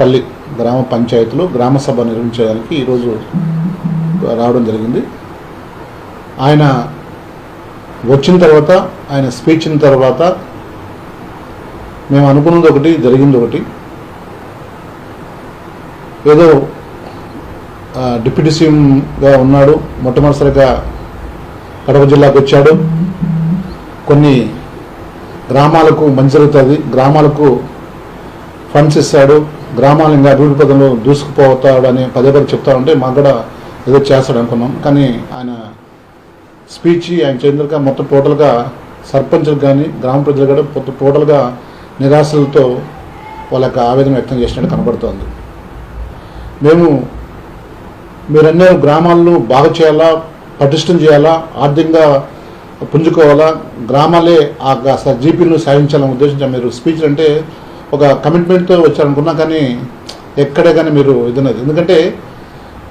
పల్లి గ్రామ పంచాయతీలో గ్రామ సభ నిర్వహించడానికి ఈరోజు రావడం జరిగింది. ఆయన వచ్చిన తర్వాత ఆయన స్పీచ్ తర్వాత మేము అనుకున్నది ఒకటి జరిగింది ఒకటి. ఏదో డిప్యూటీ సీఎంగా ఉన్నాడు మొట్టమొదటిసారిగా కడప జిల్లాకు వచ్చాడు. కొన్ని గ్రామాలకు మంచి జరుగుతుంది గ్రామాలకు ఫండ్స్ ఇస్తాడు. గ్రామాలు ఇంకా అభివృద్ధి పదంలో దూసుకుపోతాడని పదే పదే చెప్తా ఉంటే మాకు కూడా ఏదో చేస్తాడు అనుకున్నాం. కానీ ఆయన స్పీచ్ ఆయన చేంద్రగా మొత్తం టోటల్గా సర్పంచులకు కానీ గ్రామ ప్రజలు కూడా మొత్తం టోటల్గా నిరాశలతో వాళ్ళ యొక్క ఆవేదన వ్యక్తం చేసినట్టు కనబడుతోంది. మేము మీరన్నీ గ్రామాలను బాగు చేయాలా పటిష్టం చేయాలా ఆర్థికంగా పుంజుకోవాలా గ్రామాలే ఆ జీపీలను సాధించాలనే ఉద్దేశించి మీరు స్పీచ్ అంటే ఒక కమిట్మెంట్తో వచ్చారనుకున్నా కానీ ఎక్కడే కానీ మీరు ఇదన్నది ఎందుకంటే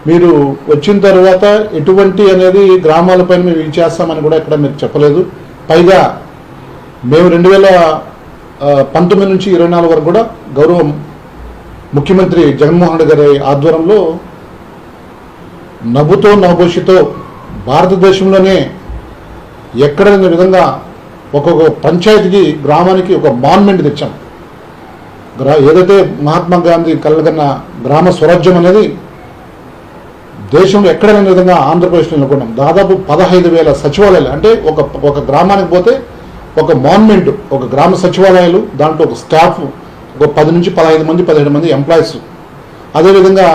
మీరు వచ్చిన తర్వాత ఎటువంటి అనేది గ్రామాలపైన మేము ఇది చేస్తామని కూడా ఇక్కడ మీరు చెప్పలేదు. పైగా మేము రెండు వేల పంతొమ్మిది నుంచి ఇరవై నాలుగు వరకు కూడా గౌరవం ముఖ్యమంత్రి జగన్మోహన్ రెడ్డి గారి ఆధ్వర్యంలో నవ్వుతో నవభూషితో భారతదేశంలోనే ఎక్కడ విధంగా ఒక్కొక్క పంచాయతీకి గ్రామానికి ఒక మాన్మెంట్ తెచ్చాం. గ్రా ఏదైతే మహాత్మా గాంధీ కలగన్న గ్రామ స్వరాజ్యం అనేది దేశంలో ఎక్కడ లేని విధంగా ఆంధ్రప్రదేశ్లో నెలకొన్నాం దాదాపు పదహైదు వేల సచివాలయాలు అంటే ఒక ఒక గ్రామానికి పోతే ఒక మాన్మెంట్ ఒక గ్రామ సచివాలయాలు దాంట్లో ఒక స్టాఫ్ ఒక పది నుంచి పదహైదు మంది పదిహేడు మంది ఎంప్లాయీస్ అదేవిధంగా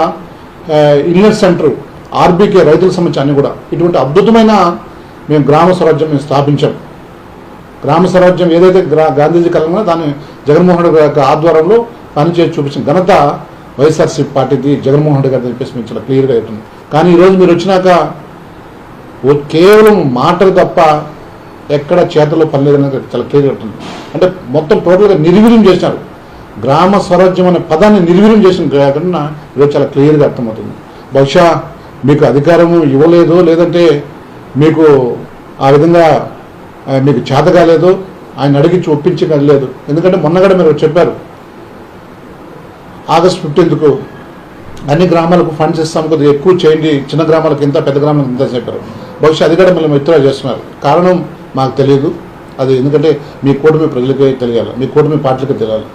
ఆ, ఇన్లెట్ సెంటర్ ఆర్బీకే రైతుల సంబంధించి అన్ని కూడా. ఇటువంటి అద్భుతమైన మేము గ్రామ స్వరాజ్యం మేము స్థాపించాం. గ్రామ స్వరాజ్యం ఏదైతే గ్రా గాంధీజీ కలంగా దాన్ని జగన్మోహన్ రెడ్డి గారి యొక్క ఆధ్వర్యంలో పనిచేసి చూపించిన ఘనత వైఎస్ఆర్సీ పార్టీది జగన్మోహన్ రెడ్డి గారిని చెప్పేసి మేము చాలా క్లియర్గా అవుతుంది కానీ ఈరోజు మీరు వచ్చినాక ఓ- కేవలం మాటలు తప్ప ఎక్కడ చేతల్లో పని లేదనేది చాలా క్లియర్గా ఉంటుంది అంటే మొత్తం టోటల్గా నిర్వీర్యం చేసినారు గ్రామ స్వరాజ్యం అనే పదాన్ని నిర్వీర్యం చేసిన కాకుండా ఈరోజు చాలా క్లియర్గా అర్థమవుతుంది. బహుశా మీకు అధికారము ఇవ్వలేదు లేదంటే మీకు ఆ విధంగా మీకు చేత కాలేదు ఆయన అడిగించి ఒప్పించడం లేదు ఎందుకంటే మొన్న కూడా మీరు చెప్పారు. ఆగస్ట్ ఫిఫ్టీన్త్కు అన్ని గ్రామాలకు ఫండ్స్ ఇస్తాం కొద్దిగా ఎక్కువ చేయండి. చిన్న గ్రామాలకు ఇంత పెద్ద గ్రామాలకు ఇంత చెప్పారు. బహుశా అది కూడా మిమ్మల్ని విత్డ్రా చేస్తున్నారు. కారణం మాకు తెలియదు. అది ఎందుకంటే మీ కూటమి ప్రజలకే తెలియాలి. మీ కూటమి పార్టీలకే తెలియాలి.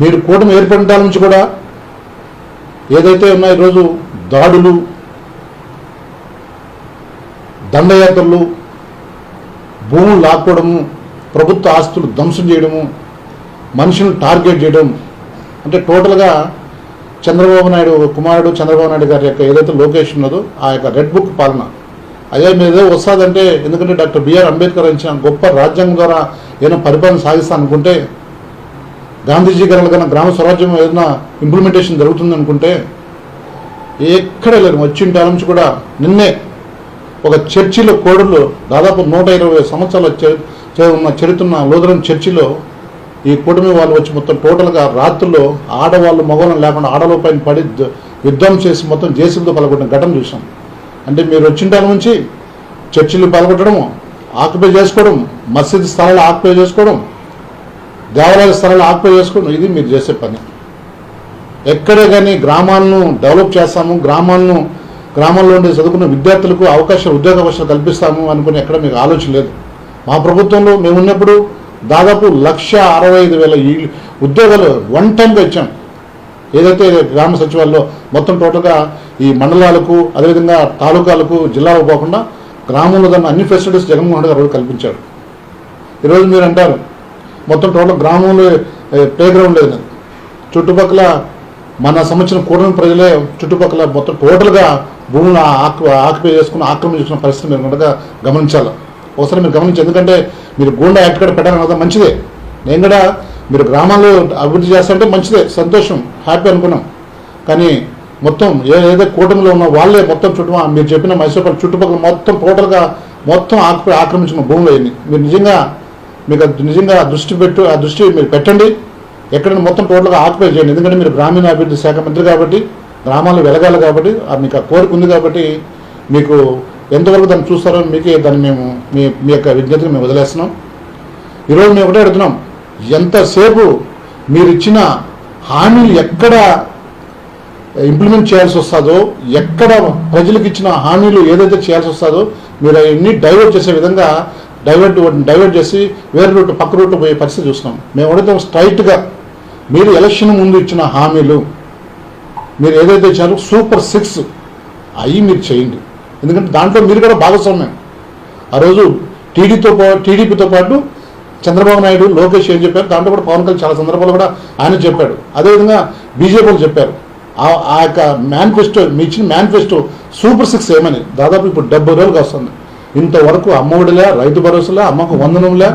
మీరు కూటమి ఏర్పడిన నుంచి కూడా ఏదైతే ఉన్నాయో ఈరోజు దాడులు దండయాత్రలు భూములు లాక్కోవడము ప్రభుత్వ ఆస్తులు ధ్వంసం చేయడము మనుషులను టార్గెట్ చేయడం. అంటే టోటల్గా చంద్రబాబు నాయుడు కుమారుడు చంద్రబాబు నాయుడు గారి యొక్క ఏదైతే లొకేషన్ ఉన్నదో ఆ యొక్క రెడ్ బుక్ పాలన. అదే మీరు ఏదో వస్తుందంటే ఎందుకంటే డాక్టర్ బిఆర్ అంబేద్కర్ ఇచ్చిన గొప్ప రాజ్యాంగం ద్వారా ఏదైనా పరిపాలన సాగిస్తా అనుకుంటే గాంధీజీ గారు కన్నా గ్రామ స్వరాజ్యం ఏదైనా ఇంప్లిమెంటేషన్ జరుగుతుంది అనుకుంటే ఎక్కడ లేదు వచ్చిన నుంచి కూడా నిన్నే ఒక చర్చిలో కోడలు దాదాపు నూట ఇరవై సంవత్సరాల చరి- చరి- ఉన్న చర్చిలో ఈ కూటమి వాళ్ళు వచ్చి మొత్తం టోటల్గా రాత్రుల్లో ఆడవాళ్ళు మగవాళ్ళని లేకుండా ఆడవాళ్ళ పైన పడి యుద్ధం చేసి మొత్తం జేసీబీతో పలగొట్టిన ఘటన చూసాం. అంటే మీరు వచ్చిన నుంచి చర్చిలు పలగొట్టడము ఆక్యుపై చేసుకోవడం మసీద్ స్థలాలు ఆక్యుపై చేసుకోవడం దేవాలయ స్థలాలు ఆక్యుపై చేసుకోవడం ఇది మీరు చేసే పని. ఎక్కడే కానీ గ్రామాలను డెవలప్ చేస్తాము గ్రామాలను గ్రామాల్లో ఉండే చదువుకున్న విద్యార్థులకు అవకాశం ఉద్యోగ అవకాశాలు కల్పిస్తాము అనుకుని ఎక్కడ మీకు ఆలోచన లేదు. మా ప్రభుత్వంలో మేము ఉన్నప్పుడు దాదాపు లక్ష అరవై ఐదు వేల ఈ ఉద్యోగాలు వన్ టైంగా ఇచ్చాం. ఏదైతే గ్రామ సచివాలయంలో మొత్తం టోటల్గా ఈ మండలాలకు అదేవిధంగా తాలూకాలకు జిల్లాలకు పోకుండా గ్రామంలో దాన్ని అన్ని ఫెసిలిటీస్ జగన్మోహన్ రెడ్డి గారు కల్పించారు. ఈరోజు మీరు అంటారు మొత్తం టోటల్ గ్రామంలో ప్లే గ్రౌండ్ లేదు. చుట్టుపక్కల మన సంవత్సరం కూడని ప్రజలే చుట్టుపక్కల మొత్తం టోటల్గా భూములను ఆక్యుపై చేసుకుని ఆక్రమించుకున్న పరిస్థితి మీరు కనుక గమనించాలి? ఒకసారి మీరు గమనించి. ఎందుకంటే మీరు గూండా యాక్ట్ కూడా పెట్టాలని కదా మంచిదే. నేను కూడా మీరు గ్రామాల్లో అభివృద్ధి చేస్తారంటే మంచిదే సంతోషం హ్యాపీ అనుకున్నాం. కానీ మొత్తం ఏదైతే కూటమిలో ఉన్న వాళ్ళే మొత్తం చుట్టూ మీరు చెప్పిన మైసూర్ చుట్టుపక్కల మొత్తం టోటల్గా మొత్తం ఆక్రమి ఆక్రమించిన భూములు అయింది మీరు నిజంగా మీకు అది నిజంగా దృష్టి పెట్టు ఆ దృష్టి మీరు పెట్టండి. ఎక్కడైనా మొత్తం టోటల్గా ఆక్యుపై చేయండి. ఎందుకంటే మీరు గ్రామీణాభివృద్ధి శాఖ మంత్రి కాబట్టి గ్రామాలు వెలగాలి కాబట్టి మీకు ఆ కోరిక ఉంది కాబట్టి మీకు ఎంతవరకు దాన్ని చూస్తారో మీకే దాన్ని మేము మీ మీ యొక్క విజ్ఞతను మేము వదిలేస్తున్నాం. ఈరోజు మేము ఒకటే అడుగుతున్నాం. ఎంతసేపు మీరు ఇచ్చిన హామీలు ఎక్కడ ఇంప్లిమెంట్ చేయాల్సి వస్తుందో ఎక్కడ ప్రజలకు ఇచ్చిన హామీలు ఏదైతే చేయాల్సి వస్తుందో మీరు అవన్నీ డైవర్ట్ చేసే విధంగా డైవర్ట్ డైవర్ట్ చేసి వేరే రూట్ పక్క రూట్ పోయే పరిస్థితి చూస్తున్నాం. మేము అడుగుతాం స్ట్రైట్గా మీరు ఎలక్షన్ ముందు ఇచ్చిన హామీలు మీరు ఏదైతే ఇచ్చారో సూపర్ సిక్స్ అవి మీరు చేయండి. ఎందుకంటే దాంట్లో మీరు కూడా భాగస్వామ్యం. ఆ రోజు టీడీతో టీడీపీతో పాటు చంద్రబాబు నాయుడు లోకేష్ ఏం చెప్పారు? దాంట్లో కూడా పవన్ కళ్యాణ్ చాలా సందర్భాలు కూడా ఆయన చెప్పాడు. అదేవిధంగా బీజేపీలు చెప్పారు. ఆ- యొక్క మేనిఫెస్టో మీ ఇచ్చిన మేనిఫెస్టో సూపర్ సిక్స్ ఏమని? దాదాపు ఇప్పుడు డెబ్బై రోజులకు వస్తుంది. ఇంతవరకు అమ్మఒడిలే రైతు భరోసాలే అమ్మకు వందనంలే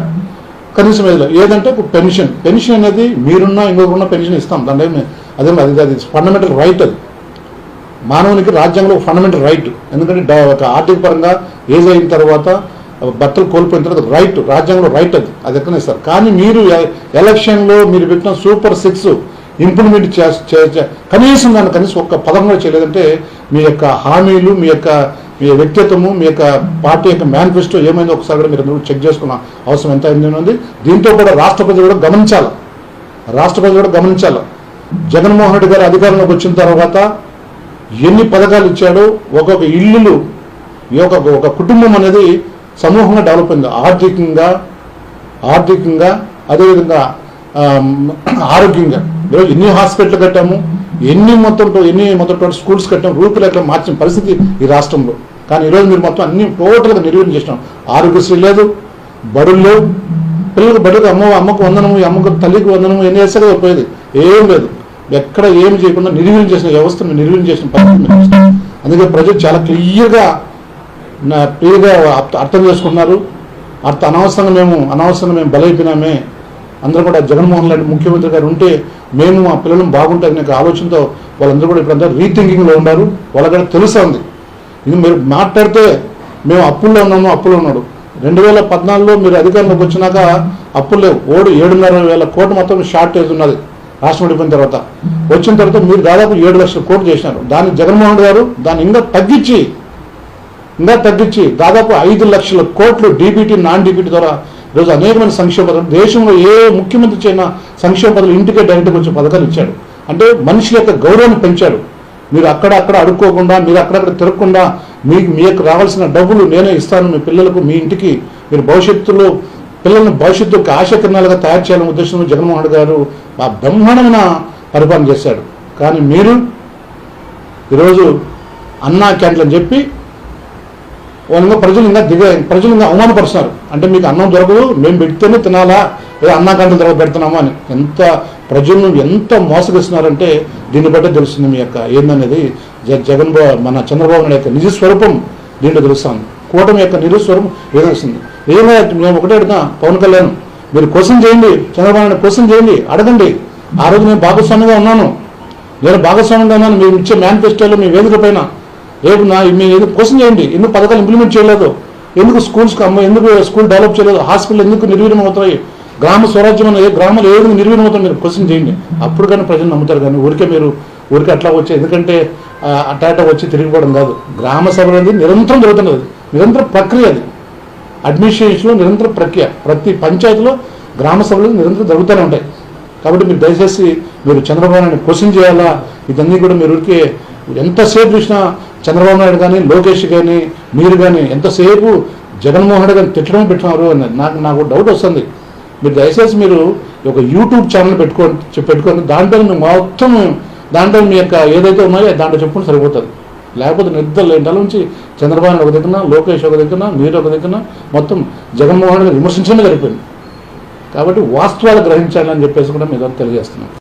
కనీసం ఏదిలే? ఏదంటే ఇప్పుడు పెన్షన్. పెన్షన్ అనేది మీరున్న ఇంకొకరున్నా పెన్షన్ ఇస్తాం. దాంట్లో అదే అది అది ఫండమెంటల్ రైట్ అది. మానవునికి రాజ్యాంగంలో ఫండమెంటల్ రైట్ ఎందుకంటే ఒక ఆర్థిక పరంగా ఏజ్ అయిన తర్వాత భర్తలు కోల్పోయిన తర్వాత రైట్ రాజ్యాంగంలో రైట్ అది. అది ఎక్కడ ఇస్తారు కానీ మీరు ఎ- ఎలక్షన్లో మీరు పెట్టిన సూపర్ సిక్స్ ఇంప్లిమెంట్ చే కనీసం దాన్ని కనీసం ఒక్క పదం కూడా చేయలేదంటే మీ యొక్క హామీలు మీ యొక్క మీ వ్యక్తిత్వము మీ యొక్క పార్టీ యొక్క మేనిఫెస్టో ఏమైందో ఒకసారి కూడా మీరు చెక్ చేసుకున్న అవసరం ఎంత ఉంది దీంతో కూడా రాష్ట్ర ప్రజలు కూడా గమనించాలి. రాష్ట్ర ప్రజలు కూడా గమనించాలి. జగన్మోహన్ రెడ్డి గారు అధికారంలోకి వచ్చిన తర్వాత ఎన్ని పథకాలు ఇచ్చాడో ఒక్కొక్క ఇల్లులు ఈ ఒక ఒక కుటుంబం అనేది సమూహంగా డెవలప్ అయింది. ఆర్థికంగా ఆర్థికంగా అదేవిధంగా ఆరోగ్యంగా. ఈరోజు ఎన్ని హాస్పిటల్ కట్టాము ఎన్ని మొత్తంతో ఎన్ని మొత్తం స్కూల్స్ కట్టాము రూపురేఖలు మార్చిన పరిస్థితి ఈ రాష్ట్రంలో. కానీ ఈరోజు మీరు మొత్తం అన్ని టోటల్గా నిర్వహణ చేసినాం. ఆరోగ్యశ్రీ లేదు బడులు లేవు. పిల్లలకు బడులకు అమ్మ అమ్మకు వందనము అమ్మకు తల్లికి వందనము ఎన్ని వేస్తే పోయేది? ఏం లేదు. ఎక్కడ ఏం చేయకుండా నిర్వీర్యం చేసిన వ్యవస్థను నిర్వీర్యం చేసిన పరిస్థితి అందుకే ప్రజలు చాలా క్లియర్గా నా క్లియర్గా అర్థం చేసుకున్నారు. అర్థ అనవసరంగా మేము అనవసరంగా మేము బలైపోయినామే. అందరూ కూడా జగన్మోహన్ రెడ్డి ముఖ్యమంత్రి గారు ఉంటే మేము మా పిల్లలు బాగుంటుంది ఒక ఆలోచనతో వాళ్ళందరూ కూడా ఇప్పుడంతా రీథింకింగ్లో ఉన్నారు. వాళ్ళకి కూడా తెలుసా ఉంది? ఇది మీరు మాట్లాడితే మేము అప్పుల్లో ఉన్నాము అప్పులో ఉన్నాడు. రెండు వేల పద్నాలుగులో మీరు అధికారంలోకి వచ్చినాక అప్పులు లేవు. ఓడి ఏడున్నర వేల కోట్లు మొత్తం షార్టేజ్ ఉన్నది. రాష్ట్రం విడిపోయిన తర్వాత. వచ్చిన తర్వాత మీరు దాదాపు ఏడు లక్షల కోట్లు చేసినారు. దాన్ని జగన్మోహన్ గారు దాన్ని ఇంకా తగ్గించి ఇంకా తగ్గించి దాదాపు ఐదు లక్షల కోట్లు డీబీటీ నాన్ డీబీటీ ద్వారా ఈరోజు అనేకమైన సంక్షేమ పథకాలు దేశంలో ఏ ముఖ్యమంత్రి చేసిన సంక్షేమ పథకాలు ఇంటికే డైరెక్ట్గా వచ్చే పథకాలు ఇచ్చాడు. అంటే మనుషుల యొక్క గౌరవాన్ని పెంచాడు. మీరు అక్కడ అక్కడ అడుక్కోకుండా మీరు అక్కడక్కడ తిరగకుండా మీకు మీకు రావాల్సిన డబ్బులు నేనే ఇస్తాను మీ పిల్లలకు మీ ఇంటికి మీరు భవిష్యత్తులో పిల్లలను భవిష్యత్తు భవిష్యత్తుకు ఆశకిరణాలుగా తయారు చేయాలనే ఉద్దేశంలో జగన్మోహన్ గారు ఆ బ్రహ్మాండమైన పరిపాలన చేశాడు కానీ మీరు ఈరోజు అన్నా క్యాంటీన్ అని చెప్పి వాళ్ళు ప్రజలు ఇంకా దిగ ప్రజలు ఇంకా అవమానపరుస్తున్నారు. అంటే మీకు అన్నం దొరకదు మేము పెడితేనే తినాలా లేదా అన్నా కంటే తర్వాత పెడుతున్నామా అని. ఎంత ప్రజలను ఎంత మోసగిస్తున్నారంటే దీన్ని బట్టే తెలుస్తుంది మీ యొక్క ఏందనేది జగన్ మన చంద్రబాబు నాయుడు యొక్క నిజ స్వరూపం దీంట్లో తెలుస్తాను కూటమి యొక్క నిజ స్వరూపం ఏదొస్తుంది ఏమైనా మేము ఒకటే అడుగుతాం పవన్ కళ్యాణ్ మీరు క్వశ్చన్ చేయండి చంద్రబాబు నాయుడు క్వశ్చన్ చేయండి అడగండి. ఆ రోజు నేను భాగస్వామిగా ఉన్నాను. నేను భాగస్వామిగా ఉన్నాను మీరు ఇచ్చే మేనిఫెస్టోలో మీ వేదిక పైన. రేపు నా మీ ఏదో క్వశ్చన్ చేయండి. ఎందుకు పథకాలు ఇంప్లిమెంట్ చేయలేదు? ఎందుకు స్కూల్స్కి అమ్మ ఎందుకు స్కూల్ డెవలప్ చేయలేదు? హాస్పిటల్ ఎందుకు నిర్వీర్యం అవుతాయి గ్రామ స్వరాజ్యం అనే గ్రామాలు ఏది విధంగా నిర్వీర్యం అవుతాయి మీరు క్వశ్చన్ చేయండి. అప్పుడు కానీ ప్రజలు నమ్ముతారు కానీ ఊరికే మీరు ఊరికే అట్లా వచ్చి ఎందుకంటే అట్టా వచ్చి తిరిగిపోవడం కాదు. గ్రామ సభ అనేది నిరంతరం జరుగుతున్నది. నిరంతర ప్రక్రియ అది. అడ్మినిస్ట్రేషన్లో నిరంతర ప్రక్రియ. ప్రతి పంచాయతీలో గ్రామ సభలు నిరంతరం జరుగుతూనే ఉంటాయి. కాబట్టి మీరు దయచేసి మీరు చంద్రబాబు నాయుడు క్వశ్చన్ చేయాలా? ఇదన్నీ కూడా మీరు ఊరికే ఎంతసేపు చూసినా చంద్రబాబు నాయుడు కానీ లోకేష్ కానీ మీరు కానీ ఎంతసేపు జగన్మోహన్ రెడ్డి గారిని తిట్టడం పెట్టినారు అని నాకు నాకు డౌట్ వస్తుంది. మీరు దయచేసి మీరు ఒక యూట్యూబ్ ఛానల్ పెట్టుకోండి పెట్టుకోండి దాంట్లో మొత్తం దాంట్లో మీ యొక్క ఏదైతే ఉన్నాయో దాంట్లో చెప్పుకుంటే సరిపోతుంది. లేకపోతే నిద్ర లేని నుంచి చంద్రబాబు నాయుడు ఒక దగ్గర లోకేష్ ఒక దగ్గర మీరు ఒక దగ్గర మొత్తం జగన్మోహన్ రెడ్డి విమర్శించడమే సరిపోయింది కాబట్టి వాస్తవాలు గ్రహించాలని చెప్పేసి కూడా మీద తెలియజేస్తున్నాం